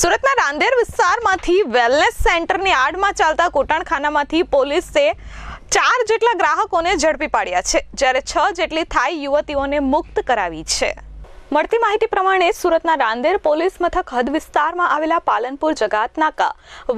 સુરતના રાંદેર વિસ્તારમાંથી વેલનેસ સેન્ટરની આડમાં ચાલતા કોટાણખાનામાંથી પોલીસે ચાર જેટલા ગ્રાહકોને ઝડપી પાડ્યા છે, જ્યારે છ જેટલી થાઈ યુવતીઓને મુક્ત કરાવી છે. મળતી માહિતી પ્રમાણે સુરતના રાંદેર પોલીસ મથક હદ વિસ્તારમાં આવેલા પાલનપુર જગાત નાકા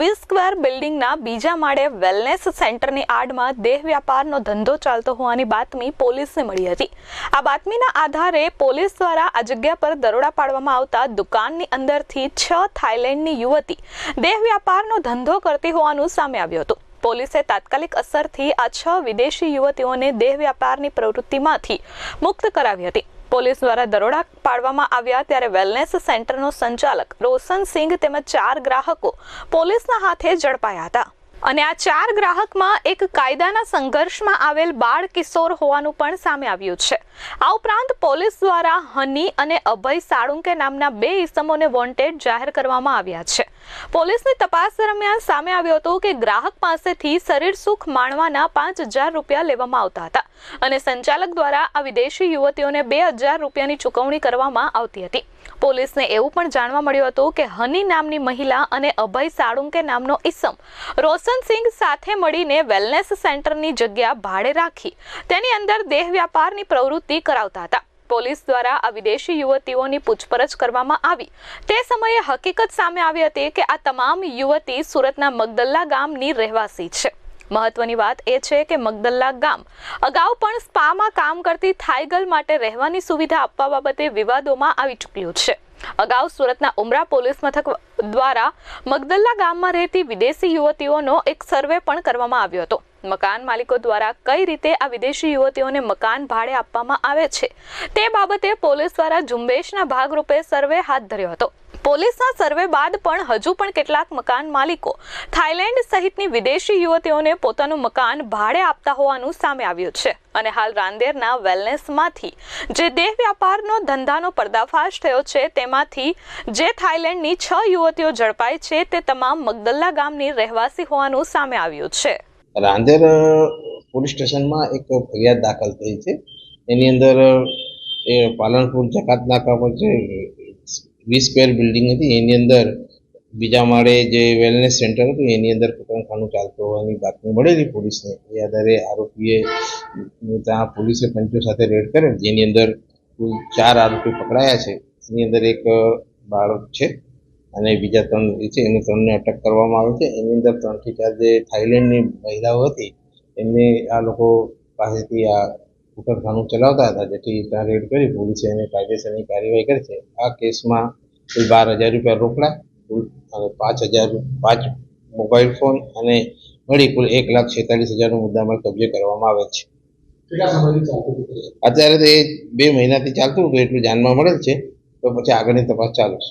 વીસ સ્ક્વેર બિલ્ડિંગના બીજા માળે વેલનેસ સેન્ટરની આડમાં દેહ વ્યાપારનો ધંધો ચાલતો હોવાની બાતમી પોલીસને મળી હતી. આ બાતમીના આધારે પોલીસ દ્વારા આ જગ્યા પર દરોડા પાડવામાં આવતા દુકાનની અંદરથી છ થાઇલેન્ડની યુવતી દેહ વ્યાપારનો ધંધો કરતી હોવાનું સામે આવ્યું હતું. પોલીસે તાત્કાલિક અસરથી આ છ વિદેશી યુવતીઓને દેહ વ્યાપારની પ્રવૃત્તિમાંથી મુક્ત કરાવી હતી. પોલીસ દ્વારા દરોડા પાડવામાં આવ્યા ત્યારે વેલનેસ સેન્ટરનો સંચાલક રોશન સિંઘ તેમજ ચાર ગ્રાહકો પોલીસના હાથે ઝડપાયા હતા. અને આ ચાર ગ્રાહકમાં એક કાયદાના સંઘર્ષમાં આવેલ બાળ કિશોર હોવાનું પણ સામે આવ્યું છે. આ ઉપરાંત પોલીસ દ્વારા હની અને અભય સાળુંકે નામના બે ઇસમોને વોન્ટેડ જાહેર કરવામાં આવ્યા છે. પોલીસની તપાસ દરમિયાન સામે આવ્યું હતું કે ગ્રાહક પાસેથી શરીર સુખ માણવાના પાંચ હજાર રૂપિયા લેવામાં આવતા હતા અને સંચાલક દ્વારા આ વિદેશી યુવતીઓને બે હજાર રૂપિયાની ચૂકવણી કરવામાં આવતી હતી. પોલીસને એવું પણ જાણવા મળ્યું હતું કે હની નામની મહિલા અને અભય સાળુંકે નામનો ઈસમ રોશન સિંઘ સાથે મળીને વેલનેસ સેન્ટરની જગ્યા ભાડે રાખી તેની અંદર દેહ વ્યાપારની પ્રવૃત્તિ કરાવતા હતા. પોલીસ દ્વારા આ વિદેશી યુવતીઓની પૂછપરછ કરવામાં આવી. તે સમયે હકીકત સામે આવી હતી કે આ તમામ યુવતી સુરતના મગદલ્લા ગામની રહેવાસી છે. મહત્વની વાત એ છે કે મગદલ્લા ગામ અગાઉ પણ સ્પામાં કામ કરતી થાઈગલ માટે રહેવાની સુવિધા આપવા બાબતે વિવાદોમાં આવી ચૂક્યું છે. અગાઉ સુરતના ઉમરા પોલીસ મથક દ્વારા મગદલ્લા ગામમાં રહેતી વિદેશી યુવતીઓનો એક સર્વે પણ કરવામાં આવ્યો હતો. મકાન માલિકો દ્વારા કઈ રીતે આ વિદેશી યુવતીઓને મકાન ભાડે આપવામાં આવે છે? તે બાબતે પોલીસ દ્વારા ઝુંબેશના ભાગરૂપે સર્વે હાથ ધર્યો હતો. પોલીસના સર્વે બાદ પણ હજુ પણ કેટલાક મકાન માલિકો થાઈલેન્ડ સહિતની વિદેશી યુવતીઓને પોતાનું મકાન ભાડે આપતા હોવાનું સામે આવ્યું છે. અને હાલ રાંદેરના વેલનેસમાંથી જે દેહ વ્યાપારનો ધંધાનો પર્દાફાશ થયો છે, તેમાંથી જે થાઈલેન્ડની છ યુવતીઓ ઝડપાઈ છે, તે તમામ મગદલ્લા ગામની રહેવાસી હોવાનું સામે આવ્યું છે. રાંદેર પોલીસ સ્ટેશનમાં એક ફરિયાદ દાખલ થઈ છે. એની અંદર એ પાલનપુર જકાત નાકા પર જે વી સ્ક્વેર બિલ્ડિંગ હતી, એની અંદર બીજા માળે જે વેલનેસ સેન્ટર હતું, એની અંદર કુટુંબખાનું ચાલતું હોવાની બાતમી મળેલી પોલીસને. એ આધારે આરોપીએ ત્યાં પોલીસે પંચો સાથે રેડ કરેલ, જેની અંદર કુલ ચાર આરોપી પકડાયા છે. એની અંદર એક બાળક છે. અને બીજા ત્રણ છે એને ત્રણને અટક કરવામાં આવે છે. એની અંદર ત્રણથી ચાર જે થાઈલેન્ડની મહિલાઓ હતી એમને આ લોકો પાસેથી આ કુટરખાનું ચલાવતા હતા. જેથી ત્યાં રેડ કરી પોલીસે એને કાયદેસરની કાર્યવાહી કરી છે. આ કેસમાં કુલ બાર હજાર રૂપિયા રોકડા કુલ અને પાંચ હજાર પાંચ મોબાઈલ ફોન અને મળી કુલ એક લાખ છેતાલીસ હજારનો મુદ્દામાલ કબજે કરવામાં આવે છે. અત્યારે તો એ બે મહિનાથી ચાલતું હતું એટલું જાણવા મળેલ છે. તો પછી આગળની તપાસ ચાલુ છે.